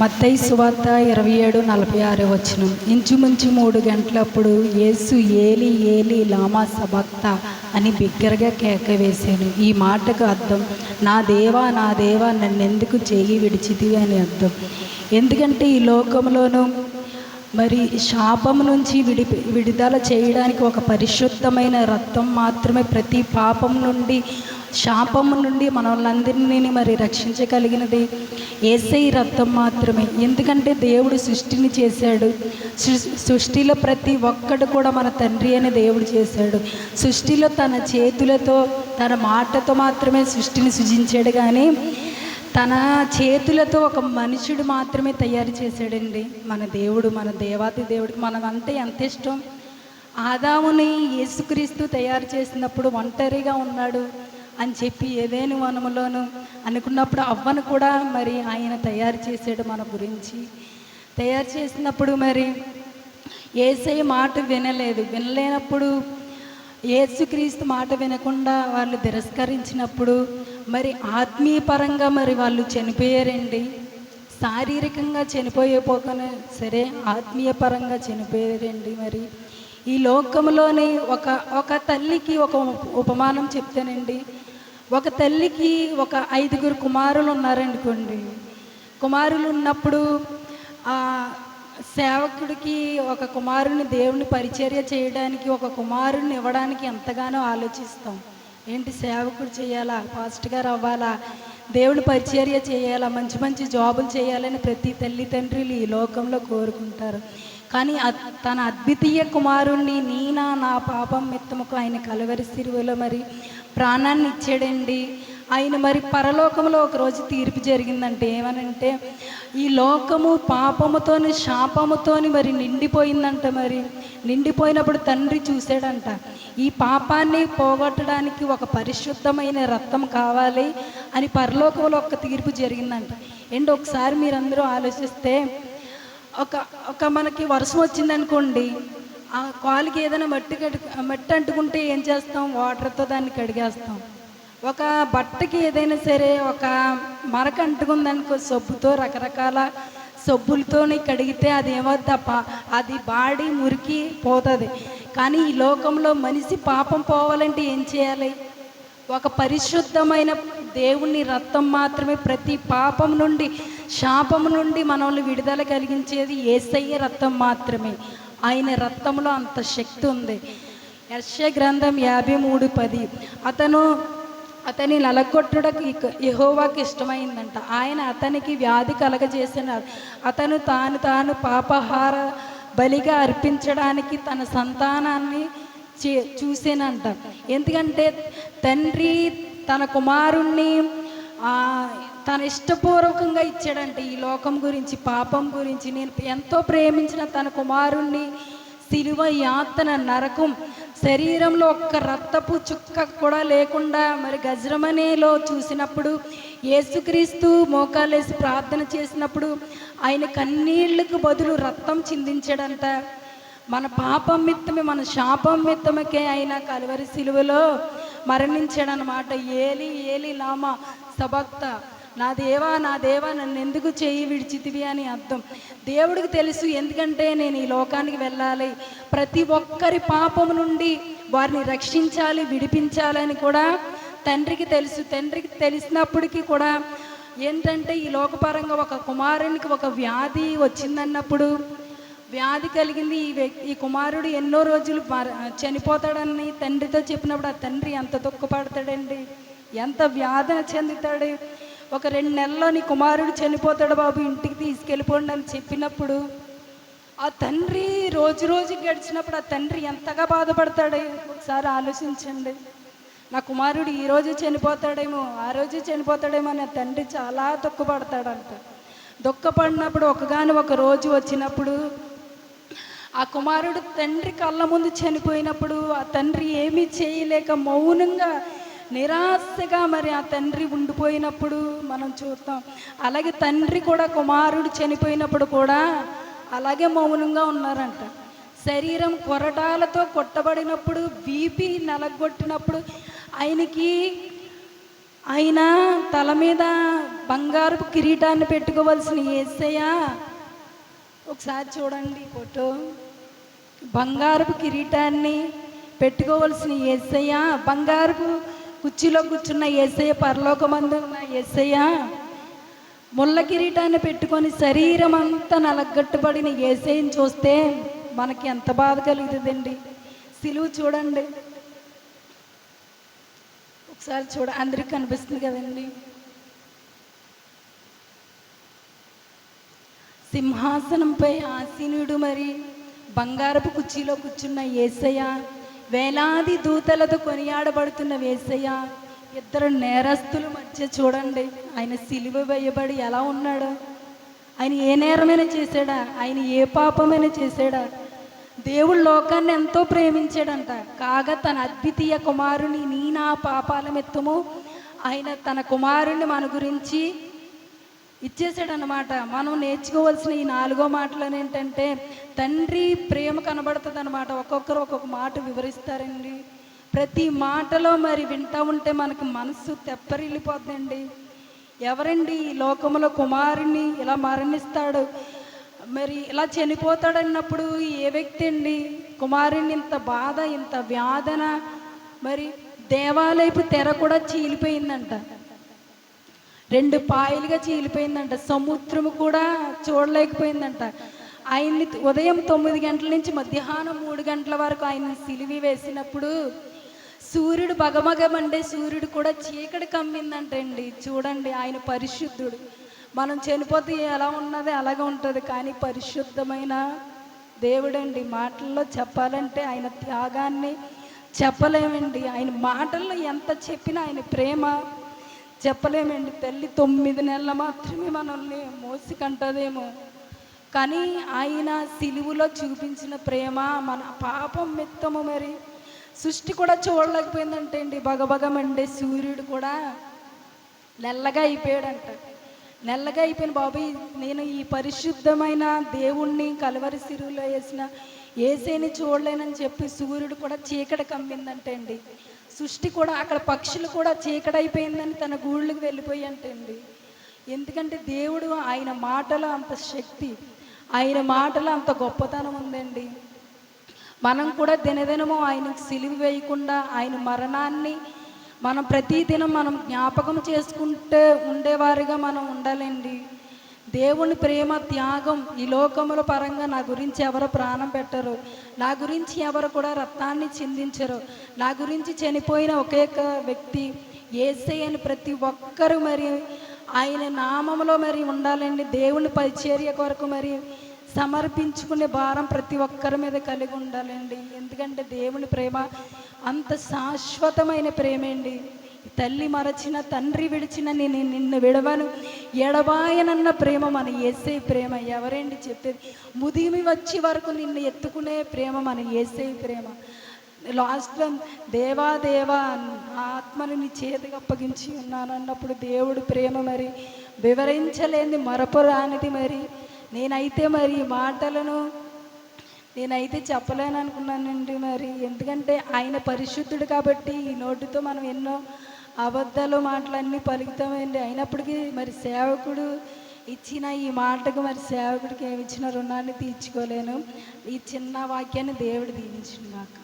మత్తయి సువార్త ఇరవై ఏడు నలభై ఆరు వచ్చిన ఇంచుమించు మూడు గంటలప్పుడు యేసు ఏలి ఏలి లామా సబక్త అని బిగ్గరగా కేక వేశాను. ఈ మాటకు అర్థం నా దేవా నా దేవా నన్నెందుకు చేయి విడిచితివి అని అర్థం. ఎందుకంటే ఈ లోకంలోనూ మరి శాపం నుంచి విడి విడుదల చేయడానికి ఒక పరిశుద్ధమైన రక్తం మాత్రమే ప్రతి పాపం నుండి శాపం నుండి మనల్ని మరి రక్షించగలిగినది ఏసై రక్తం మాత్రమే. ఎందుకంటే దేవుడు సృష్టిని చేశాడు. సృష్టిలో ప్రతి ఒక్కడు కూడా మన తండ్రి అనే దేవుడు చేశాడు. సృష్టిలో తన చేతులతో తన మాటతో మాత్రమే సృష్టిని సృజించాడు కానీ తన చేతులతో ఒక మనుషుడు మాత్రమే తయారు చేశాడండి. మన దేవుడు మన దేవాతి దేవుడికి మనం అంటే ఎంత ఇష్టం? ఆదాముని యేసుక్రీస్తు తయారు చేసినప్పుడు ఒంటరిగా ఉన్నాడు. అని చెప్పి ఏదేని వనములోను అనుకున్నప్పుడు అవ్వను కూడా మరి ఆయన తయారు చేసాడు మన గురించి. తయారు చేసినప్పుడు మరి ఏసై మాట వినలేదు. వినలేనప్పుడు ఏసుక్రీస్తు మాట వినకుండా వాళ్ళు తిరస్కరించినప్పుడు మరి ఆత్మీయపరంగా మరి వాళ్ళు చనిపోయారండి. శారీరకంగా చనిపోయేపోకనే సరే ఆత్మీయపరంగా చనిపోయారండి మరి. ఈ లోకంలోని ఒక ఒక తల్లికి ఒక ఉపమానం చెప్తానండి. ఒక తల్లికి ఒక ఐదుగురు కుమారులు ఉన్నారనుకోండి కుమారులు ఉన్నప్పుడు ఆ సేవకుడికి ఒక కుమారుని దేవుని పరిచర్య చేయడానికి ఒక కుమారుని ఇవ్వడానికి ఎంతగానో ఆలోచిస్తాం. ఏంటి సేవకుడు చేయాలా? ఫాస్ట్ గారు అవ్వాలా? దేవుని పరిచర్య చేయాలా? మంచి మంచి జాబులు చేయాలని ప్రతి తల్లిదండ్రులు ఈ లోకంలో కోరుకుంటారు. కానీ తన అద్వితీయ కుమారుణ్ణి నీనా నా పాపం మిత్తముకు ఆయన కలవరి సిరువలో మరి ప్రాణాన్ని ఇచ్చాడండి. ఆయన మరి పరలోకంలో ఒక రోజు తీర్పు జరిగిందంటే ఏమనంటే ఈ లోకము పాపముతోని శాపముతోని మరి నిండిపోయిందంట మరి. నిండిపోయినప్పుడు తండ్రి చూశాడంట ఈ పాపాన్ని పోగొట్టడానికి ఒక పరిశుద్ధమైన రక్తం కావాలి అని పరలోకంలో ఒక తీర్పు జరిగిందంట. అండ్ ఒకసారి మీరందరూ ఆలోచిస్తే ఒక ఒక మనకి వర్షం వచ్చిందనుకోండి ఆ కాలుకి ఏదైనా మట్టి కడి మట్టి అంటుకుంటే ఏం చేస్తాం? వాటర్తో దాన్ని కడిగేస్తాం. ఒక బట్టకి ఏదైనా సరే ఒక మరక అంటుకుందనుకో సబ్బుతో రకరకాల సబ్బులతోని కడిగితే అది ఏమవుద్ది అది బాడి మురికి పోతుంది. కానీ ఈ లోకంలో మనిషి పాపం పోవాలంటే ఏం చేయాలి? ఒక పరిశుద్ధమైన దేవుని రక్తం మాత్రమే ప్రతి పాపం నుండి శాపం నుండి మనల్ని విడుదల కలిగించేది ఏసయ్య రక్తం మాత్రమే. ఆయన రక్తంలో అంత శక్తి ఉంది. యర్ష గ్రంథం యాభై మూడు పది. అతను అతని నలగొట్టుడకు యహోవాకి ఇష్టమైందంట. ఆయన అతనికి వ్యాధి కలగజేసిన అతను తాను తాను పాపహార బలిగా అర్పించడానికి తన సంతానాన్ని చే చూసేనంట. ఎందుకంటే తండ్రి తన కుమారుణ్ణి తన ఇష్టపూర్వకంగా ఇచ్చాడంట ఈ లోకం గురించి పాపం గురించి నేను ఎంతో ప్రేమించిన తన కుమారుణ్ణి సిలువ యాతన నరకం శరీరంలో ఒక్క రక్తపు చుక్క కూడా లేకుండా మరి గజ్రమనేలో చూసినప్పుడు యేసుక్రీస్తు మోకాలేసి ప్రార్థన చేసినప్పుడు ఆయన కన్నీళ్ళకు బదులు రక్తం చిందించాడంట. మన పాపం మిత్తమే మన శాపం మిత్తమకే అయిన కలువరి సిలువలో మరణించాడనమాట ఏలి ఏలి లామా సభక్త నా దేవా నా దేవా నన్ను ఎందుకు చేయి విడిచితివి అని అర్థం. దేవుడికి తెలుసు ఎందుకంటే నేను ఈ లోకానికి వెళ్ళాలి. ప్రతి ఒక్కరి పాపం నుండి వారిని రక్షించాలి విడిపించాలని కూడా తండ్రికి తెలుసు. తండ్రికి తెలిసినప్పటికీ కూడా ఏంటంటే ఈ లోకపరంగా ఒక కుమారునికి ఒక వ్యాధి వచ్చిందన్నప్పుడు వ్యాధి కలిగింది ఈ వ్యక్తి ఈ కుమారుడు ఎన్నో రోజులు మర- చనిపోతాడని తండ్రితో చెప్పినప్పుడు ఆ తండ్రి ఎంత దుఃఖపడతాడండి? ఎంత వ్యాధన చెందుతాడు? ఒక రెండు నెలల్లో నీ కుమారుడు చనిపోతాడు బాబు ఇంటికి తీసుకెళ్ళిపోండి అని చెప్పినప్పుడు ఆ తండ్రి రోజు రోజు గడిచినప్పుడు ఆ తండ్రి ఎంతగా బాధపడతాడే ఒకసారి ఆలోచించండి. నా కుమారుడు ఈ రోజు చనిపోతాడేమో ఆ రోజు చనిపోతాడేమో అని తండ్రి చాలా దుఃఖపడతాడంట. దుఃఖపడినప్పుడు ఒకగాని ఒక రోజు వచ్చినప్పుడు ఆ కుమారుడు తండ్రి కళ్ళ ముందు చనిపోయినప్పుడు ఆ తండ్రి ఏమీ చేయలేక మౌనంగా నిరాశగా మరి ఆ తండ్రి ఉండిపోయినప్పుడు మనం చూస్తాం. అలాగే తండ్రి కూడా కుమారుడు చనిపోయినప్పుడు కూడా అలాగే మౌనంగా ఉన్నారంట. శరీరం కొరటాలతో కొట్టబడినప్పుడు బీపీ నలగొట్టినప్పుడు ఆయనకి ఆయన తల మీద బంగారపు కిరీటాన్ని పెట్టుకోవలసిన ఏసయ్య ఒకసారి చూడండి ఫోటో. బంగారపు కిరీటాన్ని పెట్టుకోవాల్సిన ఏసయ్య బంగారపు కుర్చీలో కూర్చున్న ఏసయ్య పరలోకమందు ఉన్న ఏసయ్య ముళ్ళ కిరీటాన్ని పెట్టుకొని శరీరం అంతా నలగట్టుబడిన ఏసయ్యని చూస్తే మనకి ఎంత బాధ కలుగుతుందండి. సిలువు చూడండి. ఒకసారి చూడ అందరికి కనిపిస్తుంది కదండి. సింహాసనంపై ఆసీనుడు మరి బంగారపు కుర్చీలో కూర్చున్న ఏసయ్య వేలాది దూతలతో కొనియాడబడుతున్న వేసయ్య ఇద్దరు నేరస్తుల మధ్య చూడండి. ఆయన సిలువ వేయబడి ఎలా ఉన్నాడు? ఆయన ఏ నేరమైనా చేశాడా? ఆయన ఏ పాపమైనా చేశాడా? దేవుడు లోకాన్ని ఎంతో ప్రేమించాడంట. కాగా తన అద్వితీయ కుమారుని నీ నా పాపాల మెత్తము. ఆయన తన కుమారుని మన గురించి ఇచ్చేసాడనమాట మనం నేర్చుకోవాల్సిన ఈ నాలుగో మాటలు ఏంటంటే తండ్రి ప్రేమ కనబడుతుంది అనమాట ఒక్కొక్కరు ఒక్కొక్క మాట వివరిస్తారండి. ప్రతి మాటలో మరి వింటా ఉంటే మనకు మనసు తెప్పరిల్లిపోద్దండి. ఎవరండి ఈ లోకంలో కుమారుని ఇలా మరణిస్తాడు? మరి ఇలా చనిపోతాడన్నప్పుడు ఏ వ్యక్తి అండి? కుమారుని ఇంత బాధ ఇంత వ్యాధన మరి దేవాలయపు తెర కూడా చీలిపోయిందంట. రెండు పాయలుగా చీలిపోయిందంట. సముద్రము కూడా చూడలేకపోయిందంట. ఆయన్ని ఉదయం తొమ్మిది గంటల నుంచి మధ్యాహ్నం మూడు గంటల వరకు ఆయన సిలివి వేసినప్పుడు సూర్యుడు బగమగమండే సూర్యుడు కూడా చీకటి కమ్మిందంటండి. చూడండి ఆయన పరిశుద్ధుడు. మనం చనిపోతే ఎలా ఉన్నది అలాగే ఉంటుంది. కానీ పరిశుద్ధమైన దేవుడండి. మాటల్లో చెప్పాలంటే ఆయన త్యాగాన్ని చెప్పలేమండి. ఆయన మాటల్లో ఎంత చెప్పినా ఆయన ప్రేమ చెప్పలేమండి. తల్లి తొమ్మిది నెలలు మాత్రమే మనల్ని మోసికంటదేమో. కానీ ఆయన సిలువులో చూపించిన ప్రేమ మన పాపం మిత్తము మరి. సృష్టి కూడా చూడలేకపోయిందంటే అండి. బగబగమండే సూర్యుడు కూడా నెల్లగా అయిపోయాడంట. నెల్లగా అయిపోయిన బాబు నేను ఈ పరిశుద్ధమైన దేవుణ్ణి కలవరి సిరువులో వేసిన ఏసేని చూడలేనని చెప్పి సూర్యుడు కూడా చీకటి కమ్మిందంటే అండి సృష్టి కూడా అక్కడ పక్షులు కూడా చీకటైపోయిందని తన గూళ్ళకి వెళ్ళిపోయి అంటండి ఎందుకంటే దేవుడు ఆయన మాటలో అంత శక్తి ఆయన మాటలో అంత గొప్పతనం ఉందండి. మనం కూడా దినదినము ఆయనకు సిలివి వేయకుండా ఆయన మరణాన్ని మనం ప్రతిదినం మనం జ్ఞాపకం చేసుకుంటే ఉండేవారిగా మనం ఉండాలండి. దేవుని ప్రేమ త్యాగం ఈ లోకముల పరంగా నా గురించి ఎవరు ప్రాణం పెట్టరు. నా గురించి ఎవరు కూడా రక్తాన్ని చిందించరు. నా గురించి చనిపోయిన ఒకే ఒక వ్యక్తి ఏసై అని ప్రతి ఒక్కరు మరి ఆయన నామములో మరి ఉండాలండి. దేవుని పరిచర్య కొరకు మరి సమర్పించుకునే భారం ప్రతి ఒక్కరి మీద కలిగి ఉండాలండి. ఎందుకంటే దేవుని ప్రేమ అంత శాశ్వతమైన ప్రేమ అండి. తల్లి మరచిన తండ్రి విడిచిన నేను నిన్ను విడవను. ఎడబాయనన్న ప్రేమ మన ఏసై ప్రేమ ఎవరండి చెప్పేది? ముదిమి వచ్చే వరకు నిన్ను ఎత్తుకునే ప్రేమ మన ఏసై ప్రేమ. లాస్ట్లో దేవా దేవా ఆత్మను నీ చేతికి అప్పగించి ఉన్నాను అన్నప్పుడు దేవుడు ప్రేమ మరి. వివరించలేని మరపురానిది మరి. నేనైతే మరి మాటలను నేనైతే చెప్పలేను అనుకున్నానండి మరి. ఎందుకంటే ఆయన పరిశుద్ధుడు కాబట్టి ఈ నోటితో మనం ఎన్నో అబద్ధాలు మాటలన్నీ పలుకుతామండి. అయినప్పటికీ మరి సేవకుడు ఇచ్చిన ఈ మాటకు మరి సేవకుడికి ఏమి ఇచ్చిన రుణాన్ని తీర్చుకోలేను. ఈ చిన్న వాక్యాన్ని దేవుడు దీవించిన నాకు